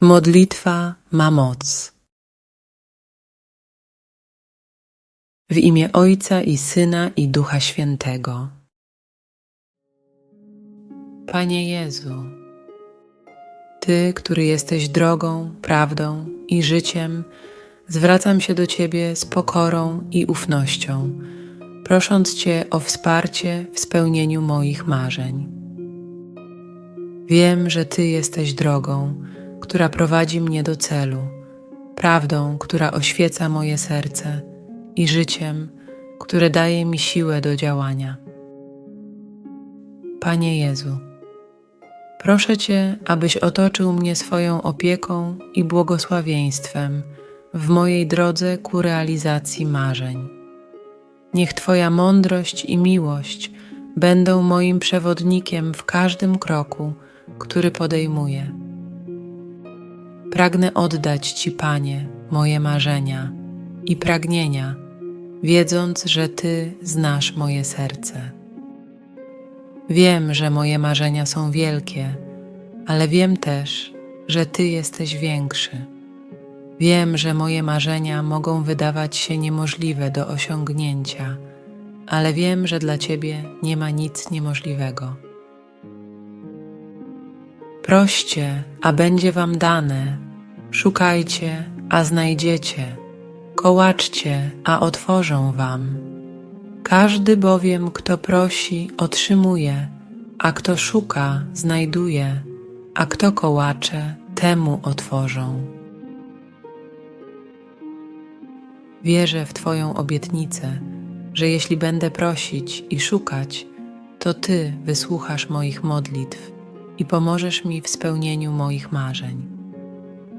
Modlitwa ma moc. W imię Ojca i Syna i Ducha Świętego. Panie Jezu, Ty, który jesteś drogą, prawdą i życiem, zwracam się do Ciebie z pokorą i ufnością, prosząc Cię o wsparcie w spełnieniu moich marzeń. Wiem, że Ty jesteś drogą, która prowadzi mnie do celu, prawdą, która oświeca moje serce i życiem, które daje mi siłę do działania. Panie Jezu, proszę Cię, abyś otoczył mnie swoją opieką i błogosławieństwem w mojej drodze ku realizacji marzeń. Niech Twoja mądrość i miłość będą moim przewodnikiem w każdym kroku, który podejmuję. Pragnę oddać Ci, Panie, moje marzenia i pragnienia, wiedząc, że Ty znasz moje serce. Wiem, że moje marzenia są wielkie, ale wiem też, że Ty jesteś większy. Wiem, że moje marzenia mogą wydawać się niemożliwe do osiągnięcia, ale wiem, że dla Ciebie nie ma nic niemożliwego. Proście, a będzie Wam dane, szukajcie, a znajdziecie, kołaczcie, a otworzą Wam. Każdy bowiem, kto prosi, otrzymuje, a kto szuka, znajduje, a kto kołacze, temu otworzą. Wierzę w Twoją obietnicę, że jeśli będę prosić i szukać, to Ty wysłuchasz moich modlitw i pomożesz mi w spełnieniu moich marzeń.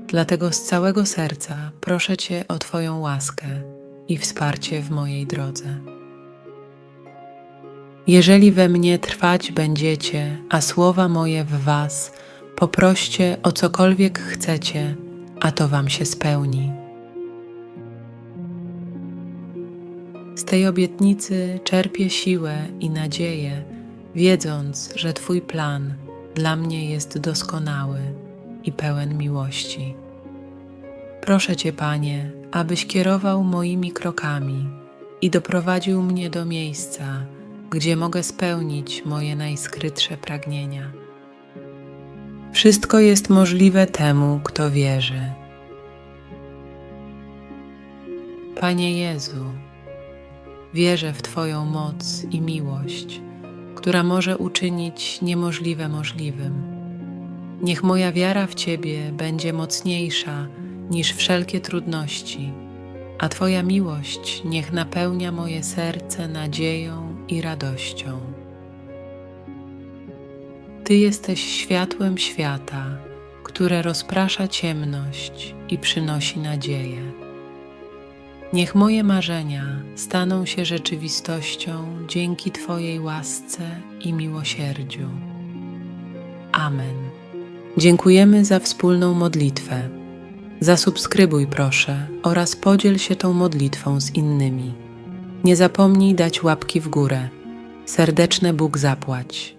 Dlatego z całego serca proszę Cię o Twoją łaskę i wsparcie w mojej drodze. Jeżeli we mnie trwać będziecie, a słowa moje w Was, poproście o cokolwiek chcecie, a to Wam się spełni. Z tej obietnicy czerpię siłę i nadzieję, wiedząc, że Twój plan dla mnie jest doskonały i pełen miłości. Proszę Cię, Panie, abyś kierował moimi krokami i doprowadził mnie do miejsca, gdzie mogę spełnić moje najskrytsze pragnienia. Wszystko jest możliwe temu, kto wierzy. Panie Jezu, wierzę w Twoją moc i miłość, która może uczynić niemożliwe możliwym. Niech moja wiara w Ciebie będzie mocniejsza niż wszelkie trudności, a Twoja miłość niech napełnia moje serce nadzieją i radością. Ty jesteś światłem świata, które rozprasza ciemność i przynosi nadzieję. Niech moje marzenia staną się rzeczywistością dzięki Twojej łasce i miłosierdziu. Amen. Dziękujemy za wspólną modlitwę. Zasubskrybuj proszę oraz podziel się tą modlitwą z innymi. Nie zapomnij dać łapki w górę. Serdeczne Bóg zapłać.